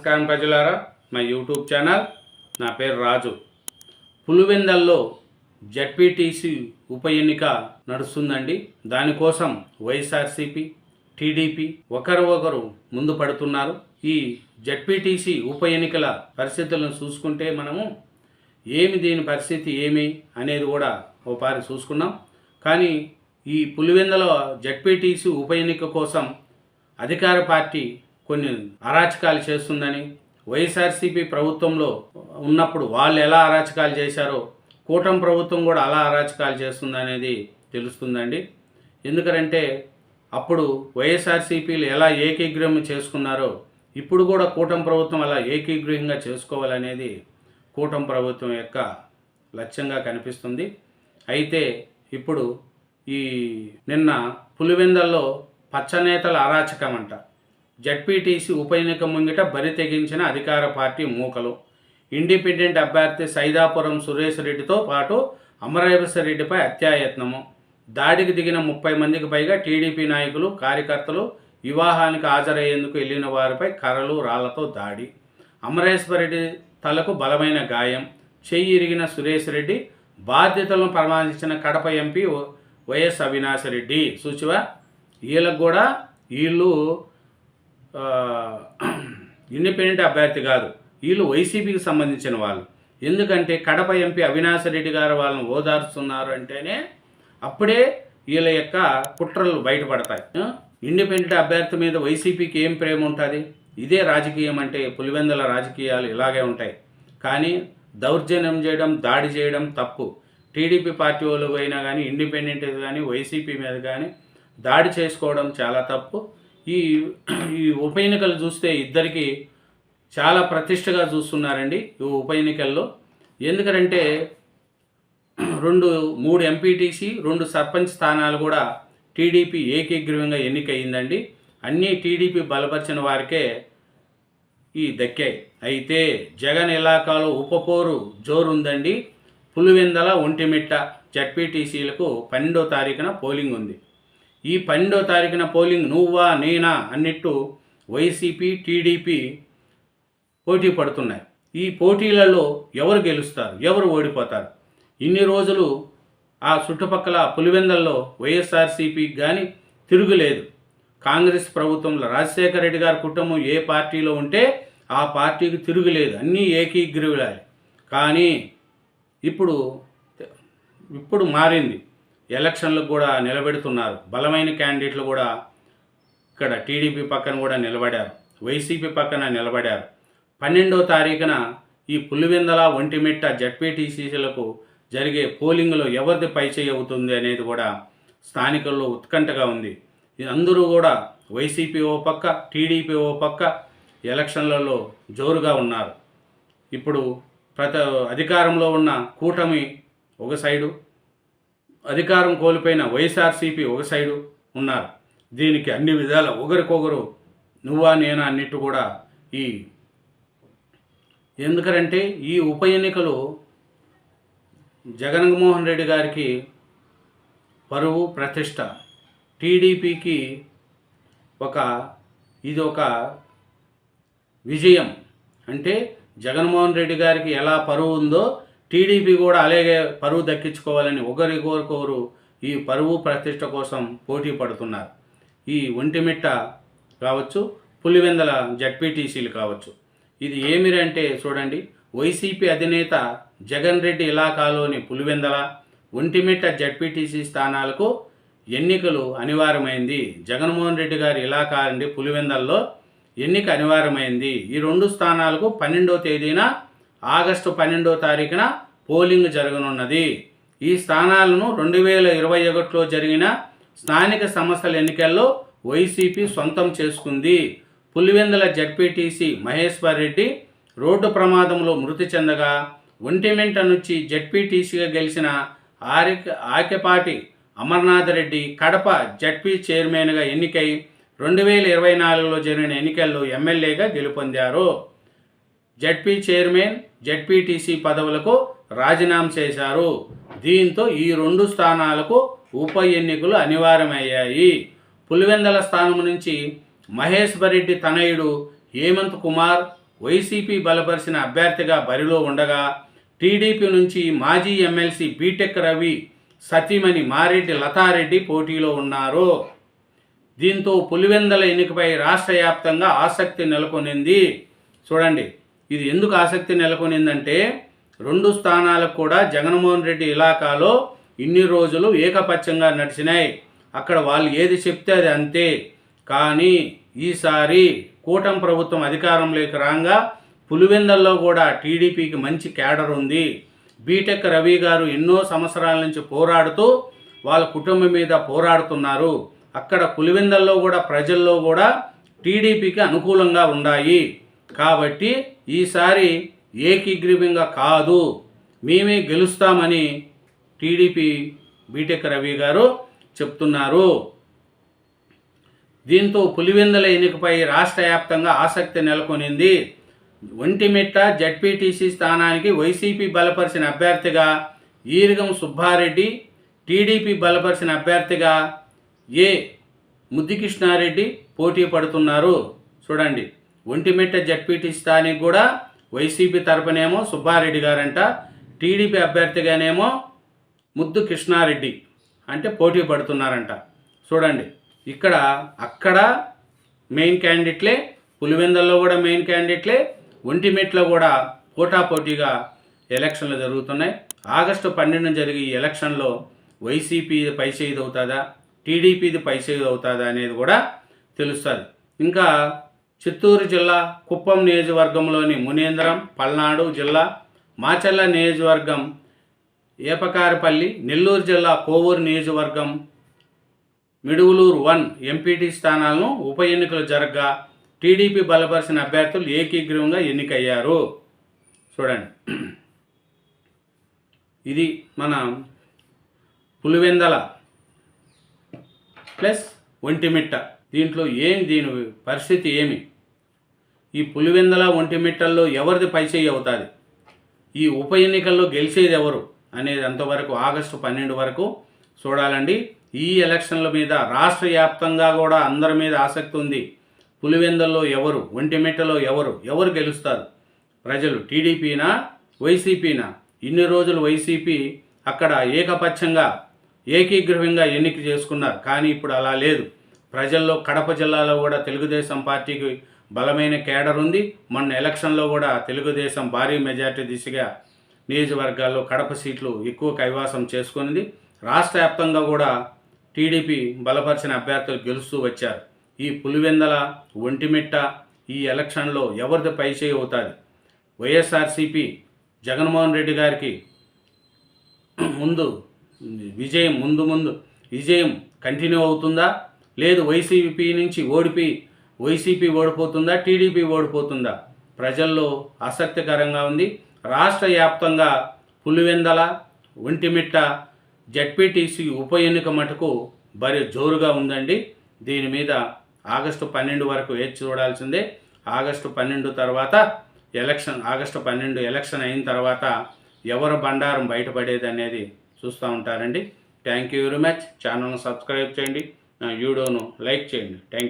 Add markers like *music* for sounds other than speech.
నమస్కారం ప్రజలారా. మా యూట్యూబ్ ఛానల్ నా పేరు రాజు. పులివెందల్లో జడ్పీటీసీ ఉప ఎన్నిక నడుస్తుందండి. దానికోసం వైఎస్ఆర్సీపీ టీడీపీ ఒకరు ఒకరు ముందు పడుతున్నారు. ఈ జడ్పీటీసీ ఉప ఎన్నికల పరిస్థితులను చూసుకుంటే మనము ఏమి దీని పరిస్థితి ఏమి అనేది కూడా ఓపారి చూసుకున్నాం. కానీ ఈ పులివెందల జడ్పీటీసీ ఉప ఎన్నిక కోసం అధికార పార్టీ కొన్ని అరాచకాలు చేస్తుందని వైఎస్ఆర్సీపీ ప్రభుత్వంలో ఉన్నప్పుడు వాళ్ళు ఎలా అరాచకాలు చేశారో కూటమి ప్రభుత్వం కూడా అలా అరాచకాలు చేస్తుందనేది తెలుస్తుందండి. ఎందుకంటే అప్పుడు వైఎస్ఆర్సీపీలు ఎలా ఏకీగ్రహం చేసుకున్నారో ఇప్పుడు కూడా కూటమి ప్రభుత్వం అలా ఏకీగ్రహంగా చేసుకోవాలనేది కూటమి ప్రభుత్వం యొక్క లక్ష్యంగా కనిపిస్తుంది. అయితే ఇప్పుడు ఈ నిన్న పులివెందల్లో పచ్చనేతల అరాచకం అంట. జడ్పీటీసీ ఉప ఎన్నిక ముంగిట బరి తెగించిన అధికార పార్టీ మూకలు. ఇండిపెండెంట్ అభ్యర్థి సైదాపురం సురేష్ రెడ్డితో పాటు అమరేశ్వర రెడ్డిపై అత్యాయత్నము. దాడికి దిగిన ముప్పై మందికి పైగా టీడీపీ నాయకులు కార్యకర్తలు వివాహానికి హాజరయ్యేందుకు వెళ్ళిన వారిపై కర్రలు రాళ్ళతో దాడి. అమరేశ్వరరెడ్డి తలకు బలమైన గాయం. చెయ్యి ఇరిగిన సురేష్ రెడ్డి బాధ్యతలను ప్రమాణించిన కడప ఎంపీ వైఎస్ అవినాష్ రెడ్డి. చూచివా? వీళ్ళకు కూడా వీళ్ళు *clears throat* ఇండిపెండెంట్ అభ్యర్థి కాదు. వీళ్ళు వైసీపీకి సంబంధించిన వాళ్ళు. ఎందుకంటే కడప ఎంపీ అవినాష్ రెడ్డి గారు వాళ్ళని ఓదార్చున్నారు అంటేనే అప్పుడే వీళ్ళ యొక్క కుట్రలు బయటపడతాయి. ఇండిపెండెంట్ అభ్యర్థి మీద వైసీపీకి ఏం ప్రేమ ఉంటుంది? ఇదే రాజకీయం అంటే పులివెందుల రాజకీయాలు ఇలాగే ఉంటాయి. కానీ దౌర్జన్యం చేయడం దాడి చేయడం తప్పు. టీడీపీ పార్టీ వాళ్ళు అయినా కానీ ఇండిపెండెంట్ కానీ వైసీపీ మీద కానీ దాడి చేసుకోవడం చాలా తప్పు. ఈ ఈ ఉప ఎన్నికలు చూస్తే ఇద్దరికి చాలా ప్రతిష్టగా చూస్తున్నారండి ఈ ఉప ఎన్నికల్లో. ఎందుకంటే రెండు మూడు ఎంపీటీసీ రెండు సర్పంచ్ స్థానాలు కూడా టీడీపీ ఏకీగ్రీవంగా ఎన్నికయిందండి అన్నీ టీడీపీ బలపరిచిన వారికే ఈ దక్కాయి. అయితే జగన్ ఇలాకాలో ఉపపోరు జోరుందండి. పులివెందల ఒంటిమిట్ట జడ్పీటీసీలకు పన్నెండో తారీఖున పోలింగ్ ఉంది ఈ పన్నెండో తారీఖున పోలింగ్ నువ్వా నేనా అన్నట్టు వైసీపీ టీడీపీ పోటీ పడుతున్నాయి. ఈ పోటీలలో ఎవరు గెలుస్తారు? ఎవరు ఓడిపోతారు? ఇన్ని రోజులు ఆ చుట్టుపక్కల పులివెందల్లో వైఎస్ఆర్సీపీకి కానీ తిరుగులేదు. కాంగ్రెస్ ప్రభుత్వంలో రాజశేఖర రెడ్డి గారి కుటుంబం ఏ పార్టీలో ఉంటే ఆ పార్టీకి తిరుగులేదు. అన్నీ ఏకీగ్రీవులాలి. కానీ ఇప్పుడు ఇప్పుడు మారింది. ఎలక్షన్లకు కూడా నిలబెడుతున్నారు. బలమైన క్యాండిడేట్లు కూడా ఇక్కడ టీడీపీ పక్కన కూడా నిలబడారు. వైసీపీ పక్కన నిలబడారు. పన్నెండో తారీఖున ఈ పులివెందల ఒంటిమిట్ట జడ్పీటీసీలకు జరిగే పోలింగ్లో ఎవరిది పైచేయి అవుతుంది అనేది కూడా స్థానికుల్లో ఉత్కంఠగా ఉంది. ఇది అందరూ కూడా వైసీపీ ఓ పక్క టీడీపీ ఓ పక్క ఎలక్షన్లలో జోరుగా ఉన్నారు. ఇప్పుడు ప్రత అధికారంలో ఉన్న కూటమి ఒక సైడు అధికారం కోల్పోయిన వైఎస్ఆర్సీపీ ఒక సైడు ఉన్నారు. దీనికి అన్ని విధాల ఒకరికొకరు నువ్వా నేనా అన్నిట్టు కూడా ఈ ఎందుకంటే ఈ ఉప ఎన్నికలు జగన్మోహన్ రెడ్డి గారికి పరువు ప్రతిష్ట. టీడీపీకి ఒక ఇది ఒక విజయం. అంటే జగన్మోహన్ రెడ్డి గారికి ఎలా పరువు ఉందో టీడీపీ కూడా అలాగే పరువు దక్కించుకోవాలని ఒకరికొకరు ఈ పరువు ప్రతిష్ట కోసం పోటీ పడుతున్నారు. ఈ ఒంటిమిట్ట కావచ్చు పులివెందల జడ్పీటీసీలు కావచ్చు. ఇది ఏమిరంటే చూడండి వైసీపీ అధినేత జగన్ రెడ్డి ఇలాకాలోని పులివెందల ఒంటిమిట్ట జడ్పీటీసీ స్థానాలకు ఎన్నికలు అనివార్యమైంది. జగన్మోహన్ రెడ్డి గారి ఇలాకా అండి పులివెందల్లో ఎన్నిక అనివార్యమైంది. ఈ రెండు స్థానాలకు పన్నెండో తేదీన ఆగస్టు పన్నెండో తారీఖున పోలింగ్ జరగనున్నది. ఈ స్థానాలను రెండు వేల ఇరవై ఒకటిలో జరిగిన స్థానిక సంస్థల ఎన్నికల్లో వైసీపీ సొంతం చేసుకుంది. పులివెందుల జడ్పీటీసీ మహేశ్వర్ రెడ్డి రోడ్డు ప్రమాదంలో మృతి చెందగా ఒంటిమింట నుంచి జడ్పీటీసీగా గెలిచిన ఆరిక ఆకెపాటి అమర్నాథ్ రెడ్డి కడప జడ్పీ చైర్మన్గా ఎన్నికై రెండు వేల ఇరవై నాలుగులో జరిగిన ఎన్నికల్లో ఎమ్మెల్యేగా గెలుపొందారు. జడ్పీ చైర్మన్ జడ్పీటీసీ పదవులకు రాజీనామా చేశారు. దీంతో ఈ రెండు స్థానాలకు ఉప ఎన్నికలు అనివార్యమయ్యాయి. పులివెందల స్థానం నుంచి మహేశ్వరరెడ్డి రెడ్డి తనయుడు హేమంత్ కుమార్ వైసీపీ బలపరిచిన అభ్యర్థిగా బరిలో ఉండగా టీడీపీ నుంచి మాజీ ఎమ్మెల్సీ బీటెక్ రవి సతీమణి మారెడ్డి లతారెడ్డి పోటీలో ఉన్నారు. దీంతో పులివెందల ఎన్నికపై రాష్ట్ర వ్యాప్తంగా ఆసక్తి నెలకొనింది. చూడండి ఇది ఎందుకు ఆసక్తి నెలకొనిందంటే రెండు స్థానాలకు కూడా జగన్మోహన్ రెడ్డి ఇలాకాలో ఇన్ని రోజులు ఏకపక్షంగా నడిచినాయి. అక్కడ వాళ్ళు ఏది చెప్తే అది అంతే. కానీ ఈసారి కూటమి ప్రభుత్వం అధికారంలోకి రాగా పులివెందల్లో కూడా టీడీపీకి మంచి క్యాడర్ ఉంది. బీటెక్ రవి గారు ఎన్నో సంవత్సరాల నుంచి పోరాడుతూ వాళ్ళ కుటుంబం మీద పోరాడుతున్నారు. అక్కడ పులివెందల్లో కూడా ప్రజల్లో కూడా టీడీపీకి అనుకూలంగా ఉన్నాయి కాబట్టి ఈసారి ఏకీగ్రీవంగా కాదు. మేమే గెలుస్తామని టీడీపీ బీటెక్ రవి గారు చెప్తున్నారు. దీంతో పులివెందుల ఎన్నికపై రాష్ట్ర వ్యాప్తంగా ఆసక్తి నెలకొనింది. ఒంటిమిట్ట జడ్పీటీసీ స్థానానికి వైసీపీ బలపరిచిన అభ్యర్థిగా ఈరిగం సుబ్బారెడ్డి టీడీపీ బలపరిచిన అభ్యర్థిగా ఏ ముద్దికృష్ణారెడ్డి పోటీ పడుతున్నారు. చూడండి. ఒంటిమిట్ట జడ్పీటీ స్థానికి కూడా వైసీపీ తరపునేమో సుబ్బారెడ్డి గారంట టీడీపీ అభ్యర్థిగానేమో ముద్దు కృష్ణారెడ్డి అంటే పోటీ పడుతున్నారంట. చూడండి ఇక్కడ అక్కడ మెయిన్ క్యాండిడేట్లే పులివెందల్లో కూడా మెయిన్ క్యాండిడేట్లే ఒంటిమిట్లో కూడా పోటాపోటీగా ఎలక్షన్లు జరుగుతున్నాయి. ఆగస్టు పన్నెండున జరిగే ఈ ఎలక్షన్లో వైసీపీ పైచేది అవుతుందా టీడీపీది పైచేది అవుతుందా అనేది కూడా తెలుస్తుంది. ఇంకా చిత్తూరు జిల్లా కుప్పం నియోజకవర్గంలోని మునేంద్రం పల్నాడు జిల్లా మాచల్ల నియోజకవర్గం ఏపకారపల్లి నెల్లూరు జిల్లా కోవూరు నియోజకవర్గం మిడుగులూరు వన్ ఎంపీటీ స్థానాలను ఉప ఎన్నికలు జరగగా టీడీపీ బలపరిచిన అభ్యర్థులు ఏకీగ్రీవంగా ఎన్నికయ్యారు. చూడండి. ఇది మన పులివెందల ప్లస్ ఒంటిమిట్ట. దీంట్లో ఏం దీని పరిస్థితి ఏమి? ఈ పులివెందల ఒంటిమిట్టల్లో ఎవరిది పైచేయి అవుతుంది? ఈ ఉప ఎన్నికల్లో గెలిచేది ఎవరు అనేది అంతవరకు ఆగస్టు పన్నెండు వరకు చూడాలండి. ఈ ఎలక్షన్ల మీద రాష్ట్ర వ్యాప్తంగా కూడా అందరి మీద ఆసక్తి ఉంది. పులివెందల్లో ఎవరు ఒంటిమిట్టలో ఎవరు ఎవరు గెలుస్తారు? ప్రజలు టీడీపీనా వైసీపీనా? ఇన్ని రోజులు వైసీపీ అక్కడ ఏకపక్షంగా ఏకీగ్రహంగా ఎన్నిక చేసుకున్నారు. కానీ ఇప్పుడు అలా లేదు. ప్రజల్లో కడప జిల్లాలో కూడా తెలుగుదేశం పార్టీకి బలమైన కేడర్ ఉంది. మొన్న ఎలక్షన్లో కూడా తెలుగుదేశం భారీ మెజార్టీ దిశగా నియోజకవర్గాల్లో కడప సీట్లు ఎక్కువ కైవాసం చేసుకునింది. రాష్ట్ర వ్యాప్తంగా కూడా టీడీపీ బలపరిచిన అభ్యర్థులు గెలుస్తూ వచ్చారు. ఈ పులివెందల ఒంటిమిట్ట ఈ ఎలక్షన్లో ఎవరిది పైచేయి అవుతుంది? వైఎస్ఆర్సీపీ జగన్మోహన్ రెడ్డి గారికి ముందు విజయం ముందు ముందు విజయం కంటిన్యూ అవుతుందా? లేదు వైసీపీ నుంచి ఓడిపి వైసీపీ ఓడిపోతుందా టీడీపీ ఓడిపోతుందా? ప్రజల్లో ఆసక్తికరంగా ఉంది. రాష్ట్ర వ్యాప్తంగా పులివెందల ఒంటిమిట్ట జడ్పీటీసీ ఉప ఎన్నిక మటుకు భరి జోరుగా ఉందండి. దీని మీద ఆగస్టు పన్నెండు వరకు వేచి చూడాల్సిందే. ఆగస్టు పన్నెండు తర్వాత ఎలక్షన్ ఆగస్టు పన్నెండు ఎలక్షన్ అయిన తర్వాత ఎవరు బండారం బయటపడేది అనేది చూస్తూ ఉంటారండి. Thank you very much. ఛానల్ను సబ్స్క్రైబ్ చేయండి. నా వీడియోను లైక్ చేయండి. Thank you.